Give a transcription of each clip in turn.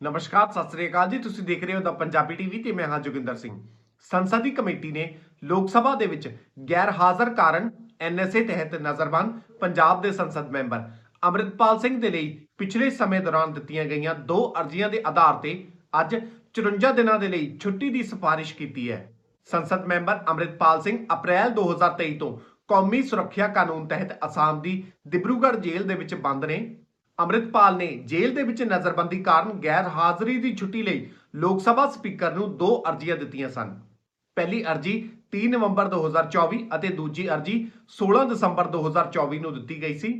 ਨਮਸਕਾਰ, ਸਤਿ ਸ੍ਰੀ ਅਕਾਲ ਜੀ। ਤੁਸੀਂ ਦੇਖ ਰਹੇ ਹੋ ਦਾ ਪੰਜਾਬੀ ਟੀਵੀ ਤੇ ਮੈਂ ਹਾਂ ਜੋਗਿੰਦਰ ਸਿੰਘ। ਸੰਸਦੀ ਕਮੇਟੀ ਨੇ ਲੋਕ ਸਭਾ ਦੇ ਵਿੱਚ ਗੈਰ ਹਾਜ਼ਰ ਕਾਰਨ ਐਨਐਸਏ ਤਹਿਤ ਨਜ਼ਰਬੰਦ ਪੰਜਾਬ ਦੇ ਸੰਸਦ ਮੈਂਬਰ ਅਮਰਿਤਪਾਲ ਸਿੰਘ ਦੇ ਲਈ ਪਿਛਲੇ ਸਮੇਂ ਦੌਰਾਨ ਦਿੱਤੀਆਂ ਗਈਆਂ ਦੋ ਅਰਜ਼ੀਆਂ ਦੇ ਆਧਾਰ ਤੇ ਅੱਜ 54 ਦਿਨਾਂ ਦੇ ਲਈ ਛੁੱਟੀ ਦੀ ਸਿਫਾਰਿਸ਼ ਕੀਤੀ ਹੈ। ਸੰਸਦ ਮੈਂਬਰ ਅਮਰਿਤਪਾਲ ਸਿੰਘ ਅਪ੍ਰੈਲ 2023 ਤੋਂ ਕੌਮੀ ਸੁਰੱਖਿਆ ਕਾਨੂੰਨ ਤਹਿਤ ਅਸਾਮ ਦੀ ਦਿਬਰੂਗੜ੍ਹ ਜੇਲ੍ਹ ਦੇ ਵਿੱਚ ਬੰਦ ਨੇ। ਅੰਮ੍ਰਿਤਪਾਲ ਨੇ ਜੇਲ੍ਹ ਦੇ ਵਿੱਚ ਨਜ਼ਰਬੰਦੀ ਕਾਰਨ ਗੈਰ ਹਾਜ਼ਰੀ ਦੀ ਛੁੱਟੀ ਲਈ ਲੋਕ ਸਭਾ ਸਪੀਕਰ ਨੂੰ ਦੋ ਅਰਜ਼ੀਆਂ ਦਿੱਤੀਆਂ ਸਨ। ਪਹਿਲੀ ਅਰਜ਼ੀ 3 ਨਵੰਬਰ 2024 ਅਤੇ ਦੂਜੀ ਅਰਜ਼ੀ 16 ਦਸੰਬਰ 2024 ਨੂੰ ਦਿੱਤੀ ਗਈ ਸੀ।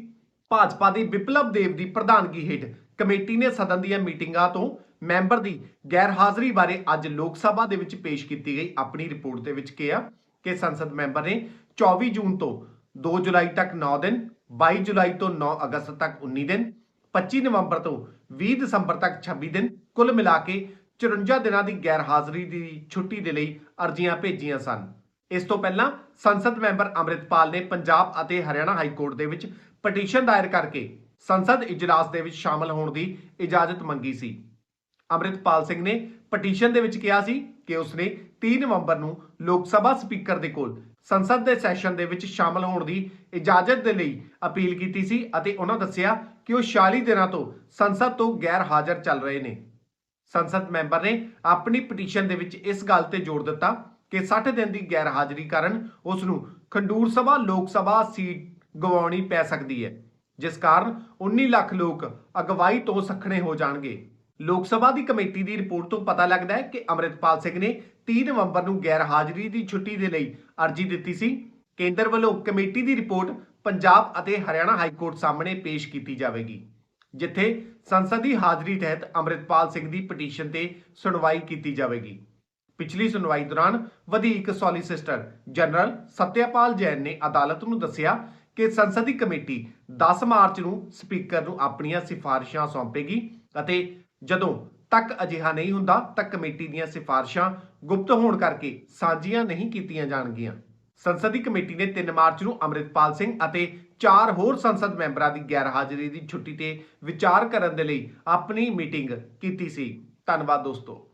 ਭਾਜਪਾ ਦੀ ਵਿਪਲਬ ਦੇਵ ਦੀ ਪ੍ਰਧਾਨਗੀ ਹੇਠ ਕਮੇਟੀ ਨੇ ਸਦਨ ਦੀਆਂ ਮੀਟਿੰਗਾਂ ਤੋਂ ਮੈਂਬਰ ਦੀ ਗੈਰ ਹਾਜ਼ਰੀ ਬਾਰੇ ਅੱਜ ਲੋਕ ਸਭਾ ਦੇ ਵਿੱਚ ਪੇਸ਼ ਕੀਤੀ ਗਈ ਆਪਣੀ ਰਿਪੋਰਟ ਦੇ ਵਿੱਚ ਕਿਹਾ ਕਿ ਸੰਸਦ ਮੈਂਬਰ ਨੇ 24 ਜੂਨ ਤੋਂ 2 ਜੁਲਾਈ ਤੱਕ 9 ਦਿਨ 22 ਜੁਲਾਈ ਤੋਂ 9 ਅਗਸਤ ਤੱਕ 19 ਦਿਨ 25 ਨਵੰਬਰ ਤੋਂ 20 ਦਸੰਬਰ ਤੱਕ 26 ਦਿਨ ਕੁੱਲ ਮਿਲਾ ਕੇ 54 ਦਿਨਾਂ ਦੀ ਗੈਰ ਹਾਜ਼ਰੀ ਦੀ ਛੁੱਟੀ ਦੇ ਲਈ ਅਰਜ਼ੀਆਂ ਭੇਜੀਆਂ ਸਨ। ਇਸ ਤੋਂ ਪਹਿਲਾਂ ਸੰਸਦ ਮੈਂਬਰ ਅੰਮ੍ਰਿਤਪਾਲ ਨੇ ਪੰਜਾਬ ਅਤੇ ਹਰਿਆਣਾ ਹਾਈ ਕੋਰਟ ਦੇ ਵਿੱਚ ਪਟੀਸ਼ਨ ਦਾਇਰ ਕਰਕੇ ਸੰਸਦ ਇਜਲਾਸ ਦੇ ਵਿੱਚ ਸ਼ਾਮਲ ਹੋਣ ਦੀ ਇਜਾਜ਼ਤ ਮੰਗੀ ਸੀ। ਅੰਮ੍ਰਿਤਪਾਲ ਸਿੰਘ ਨੇ ਪਟੀਸ਼ਨ ਦੇ ਵਿੱਚ ਕਿਹਾ ਸੀ ਕਿ ਉਸਨੇ 3 ਨਵੰਬਰ ਨੂੰ ਲੋਕ ਸਭਾ ਸਪੀਕਰ ਦੇ ਕੋਲ ਸੰਸਦ ਦੇ ਸੈਸ਼ਨ ਦੇ ਵਿੱਚ ਸ਼ਾਮਲ ਹੋਣ ਦੀ ਇਜਾਜ਼ਤ ਦੇ ਲਈ ਅਪੀਲ ਕੀਤੀ ਸੀ ਅਤੇ ਉਹਨਾਂ ਦੱਸਿਆ ਕਿ ਉਹ 46 ਦਿਨਾਂ ਤੋਂ ਸੰਸਦ ਤੋਂ ਗੈਰ ਹਾਜ਼ਰ ਚੱਲ ਰਹੇ ਨੇ। ਸੰਸਦ ਮੈਂਬਰ ਨੇ ਆਪਣੀ ਪਟੀਸ਼ਨ ਦੇ ਵਿੱਚ ਇਸ ਗੱਲ ਤੇ ਜ਼ੋਰ ਦਿੱਤਾ ਕਿ 60 ਦਿਨ ਦੀ ਗੈਰ ਹਾਜ਼ਰੀ ਕਾਰਨ ਉਸ ਨੂੰ ਖੰਡੂਰ ਸਭਾ, ਲੋਕ ਸਭਾ ਸੀਟ ਗਵਾਉਣੀ ਪੈ ਸਕਦੀ ਹੈ, ਜਿਸ ਕਾਰਨ 19 ਲੱਖ ਲੋਕ ਅਗਵਾਈ ਤੋਂ ਸੱਖਣੇ ਹੋ ਜਾਣਗੇ। ਲੋਕ ਸਭਾ ਦੀ ਕਮੇਟੀ ਦੀ ਰਿਪੋਰਟ ਤੋਂ ਪਤਾ ਲੱਗਦਾ ਹੈ ਕਿ ਅਮਰਿਤਪਾਲ ਸਿੰਘ ਨੇ 30 ਨਵੰਬਰ ਨੂੰ ਗੈਰ ਹਾਜ਼ਰੀ ਦੀ ਛੁੱਟੀ ਦੇ ਲਈ ਅਰਜ਼ੀ ਦਿੱਤੀ ਸੀ। ਕੇਂਦਰ ਵੱਲੋਂ ਕਮੇਟੀ ਦੀ ਰਿਪੋਰਟ ਪੰਜਾਬ ਅਤੇ ਹਰਿਆਣਾ ਹਾਈ ਕੋਰਟ ਸਾਹਮਣੇ ਪੇਸ਼ ਕੀਤੀ ਜਾਵੇਗੀ, ਜਿੱਥੇ ਸੰਸਦੀ ਹਾਜ਼ਰੀ ਤਹਿਤ ਅਮਰਿਤਪਾਲ ਸਿੰਘ ਦੀ ਪਟੀਸ਼ਨ ਤੇ ਸੁਣਵਾਈ ਕੀਤੀ ਜਾਵੇਗੀ। ਪਿਛਲੀ ਸੁਣਵਾਈ ਦੌਰਾਨ ਵਧੀਕ ਸੋਲੀਸਿਟਰ ਜਨਰਲ ਸਤਿਆਪਾਲ ਜੈਨ ਨੇ ਅਦਾਲਤ ਨੂੰ ਦੱਸਿਆ ਕਿ ਸੰਸਦੀ ਕਮੇਟੀ 10 ਮਾਰਚ ਨੂੰ ਸਪੀਕਰ ਨੂੰ ਆਪਣੀਆਂ ਸਿਫਾਰਿਸ਼ਾਂ ਸੌਂਪੇਗੀ ਅਤੇ ਜਦੋਂ ਤੱਕ ਅਜਿਹਾ ਨਹੀਂ ਹੁੰਦਾ, ਤਾਂ ਕਮੇਟੀ ਦੀਆਂ ਸਿਫਾਰਿਸ਼ਾਂ ਗੁਪਤ ਹੋਣ ਕਰਕੇ ਸਾਂਝੀਆਂ ਨਹੀਂ ਕੀਤੀਆਂ ਜਾਣਗੀਆਂ। ਸੰਸਦੀ ਕਮੇਟੀ ਨੇ 3 ਮਾਰਚ ਨੂੰ ਅਮਰਿਤਪਾਲ ਸਿੰਘ ਅਤੇ ਚਾਰ ਹੋਰ ਸੰਸਦ ਮੈਂਬਰਾਂ ਦੀ ਗੈਰ ਹਾਜ਼ਰੀ ਦੀ ਛੁੱਟੀ ਤੇ ਵਿਚਾਰ ਕਰਨ ਦੇ ਲਈ ਆਪਣੀ ਮੀਟਿੰਗ ਕੀਤੀ ਸੀ। ਧੰਨਵਾਦ ਦੋਸਤੋ।